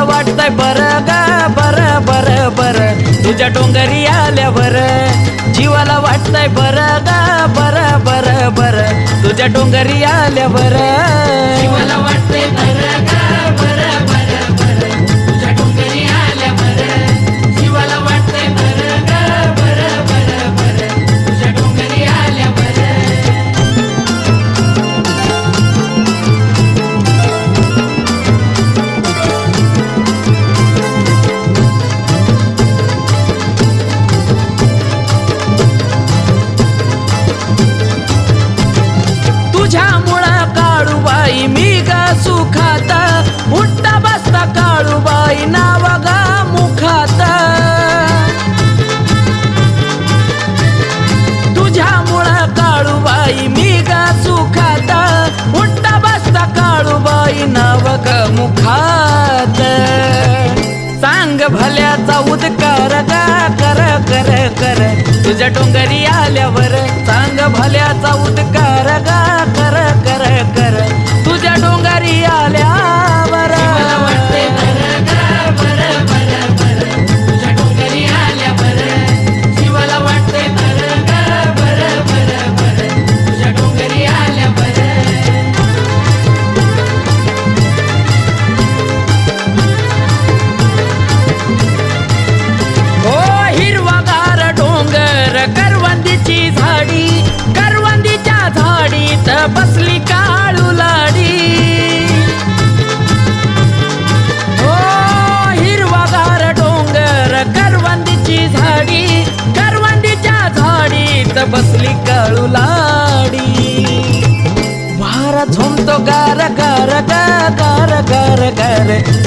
मला वाटतंय बरं ग बरं बरं बरं. तुझ्या डोंगरी आल्यावर जीवाला वाटतंय बरं ग बरं बरं बरं. तुझ्या डोंगरी आल्यावर डोंगरी आल्यावर चांग भल्याचा उद्गार गा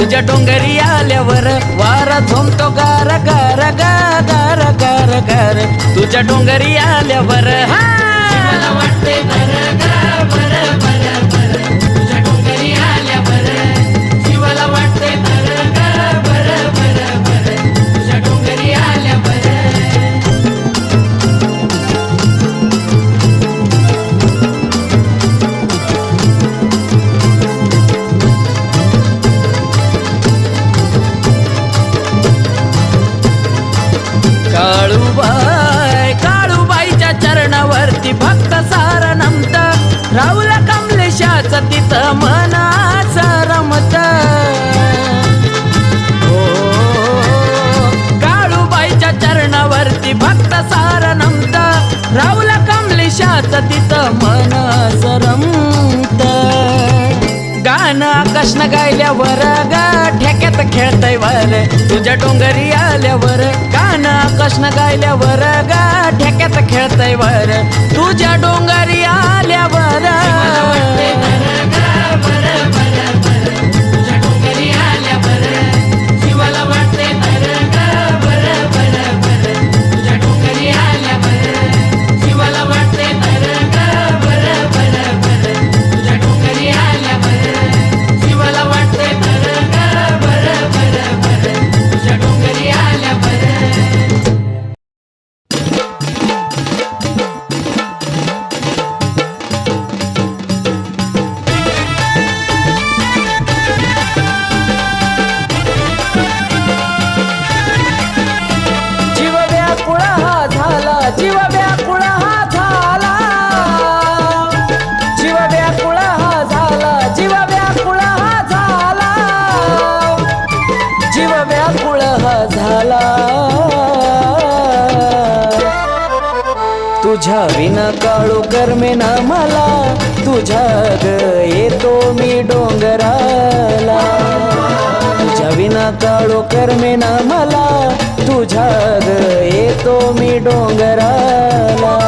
तुझ्या डोंगरी आल्यावर वारा झोमतो गार गार गार गार गार गार. तुझ्या डोंगरी आल्यावर हा! मला वाटते प्रश्न गायल्यावर ग ठेक्यात खेळतय वर. तुझ्या डोंगरी आल्यावर कान कृष्ण गायल्यावर ग ठेक्यात खेळतय वर. तुझ्या डोंगरी आल्यावर विना काळू मे ना मला तुझ्या ग येतो मी डोंगराला. तुझ्या विना काळू कर्मे ना मला तुझ्या ग येतो मी डोंगराला.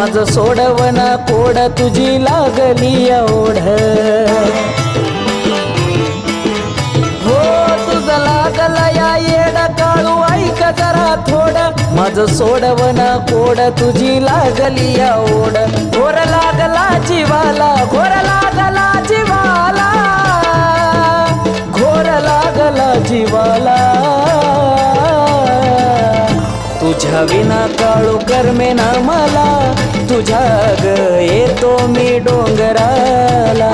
माझं सोडवना कोड तुझी लागली ओढ हो तुझ लागला या येड काळू ऐक जरा थोड. माझं सोडवना कोड तुझी लागली ओढ घोर लागला जीवाला घोर लागला जीवाला. घोर लागला जीवाला. तुझ्या विना काळू करमे ना मला. तुझ्या ग येतो मी डोंगराला.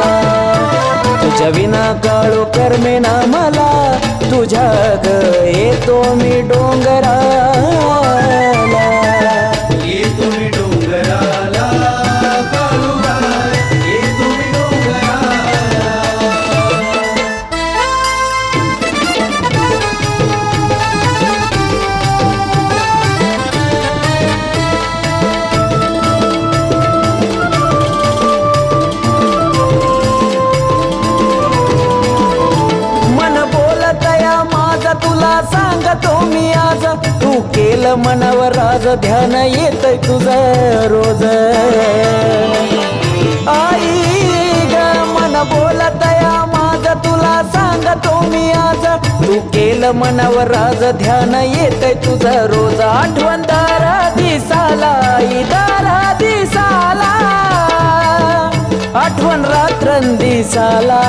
तुझ्या विना काळू करमे ना मला. तुझ्या ग येतो मी डोंगराला. ध्यान येत तुझं रोज. आई ग मन बोलतया माझ तुला सांगतो मी आज. तू केलं मनावर राज ध्यान येत तुझं रोज. आठवण दारा दिसाला आई दारा दिसाला. आठवण रात्र दिसाला.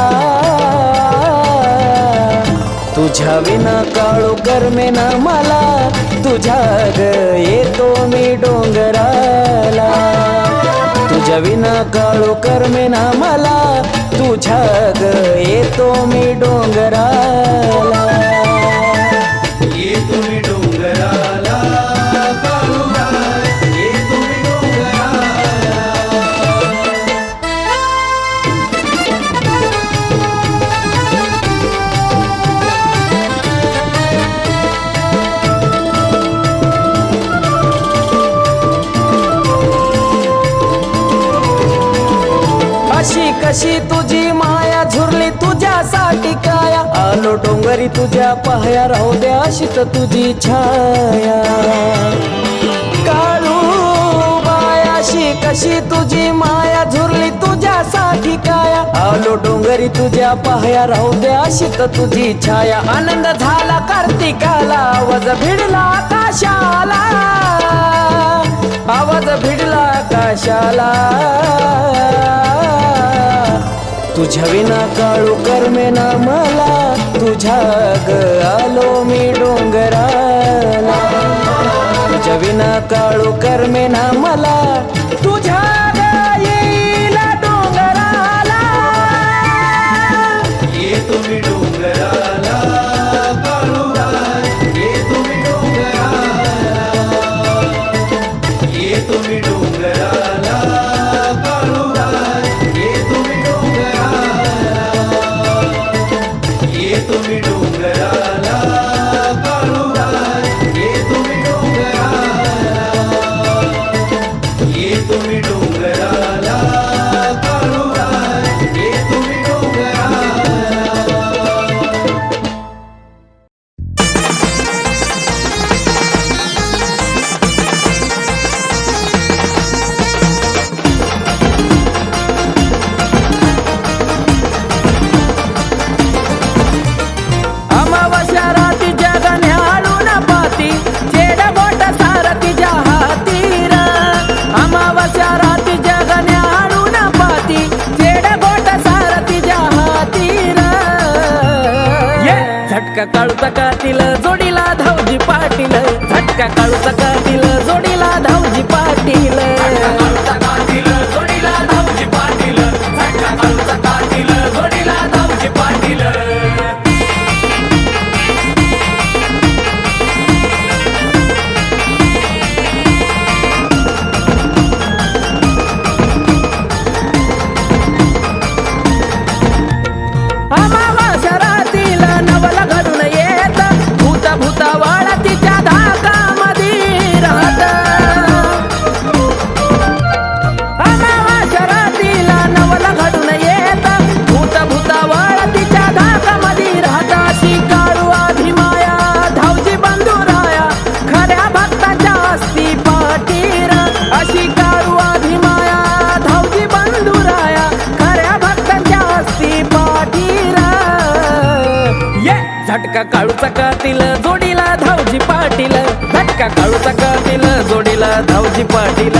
तुझ्या विना काळू करमे ना मला. तुझ्या ग येतो मी डोंगराला. तुझ्या विना काळू करमे ना मला. तुझ्या ग येतो मी डोंगराला. कशी तुझी माया झुरली तुझ्यासाठी काया? आलो डोंगरी तुझ्या पाया राहू द्या अशीच तुझी छाया. काळू बायाशी कशी तुझी माया झुरली तुझ्यासाठी काया? आलो डोंगरी तुझ्या पाया राहू द्या अशीच तुझी छाया. आनंद झाला कार्तिकाला आवाज भिडला आकाशाला. आवाज भिडला आकाशाला. तुझ्या विना काळू कर्मे ना मला तुझ्या ग आलो मी डोंगराला. तुझ्या विना काळू कर्मे ना मला तुझ्या काळूचा कातील जोडीला झटका काळूचा कातील जोडीला धावजी पाटील. झटका काळूचा कातील जोडीला धावजी पाटील.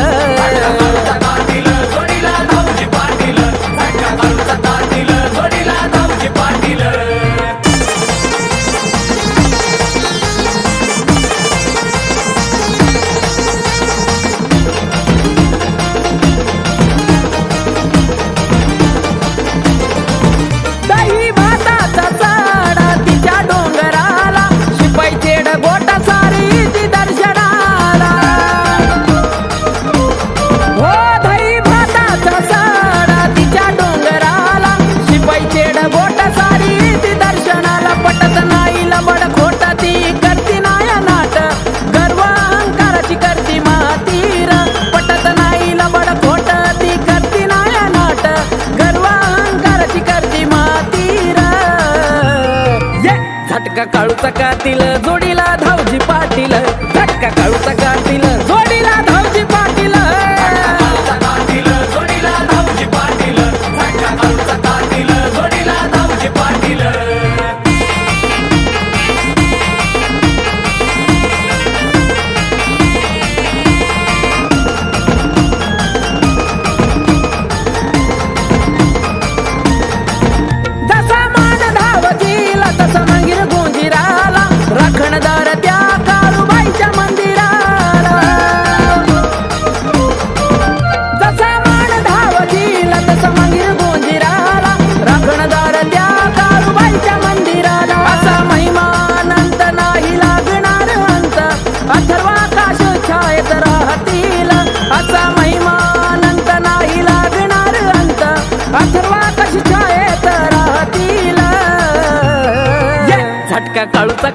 sakatile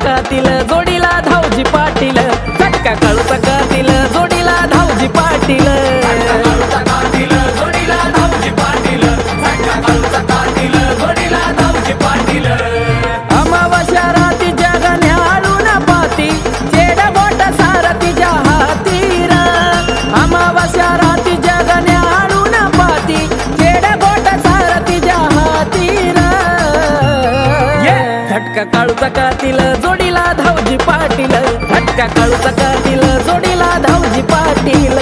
नाटकातील जोडीला धावजी पाटील चटका कळ काळूचा कातील जोडीला धावजी पाटील. हटका काळूचा चकातील जोडीला धावजी पाटील.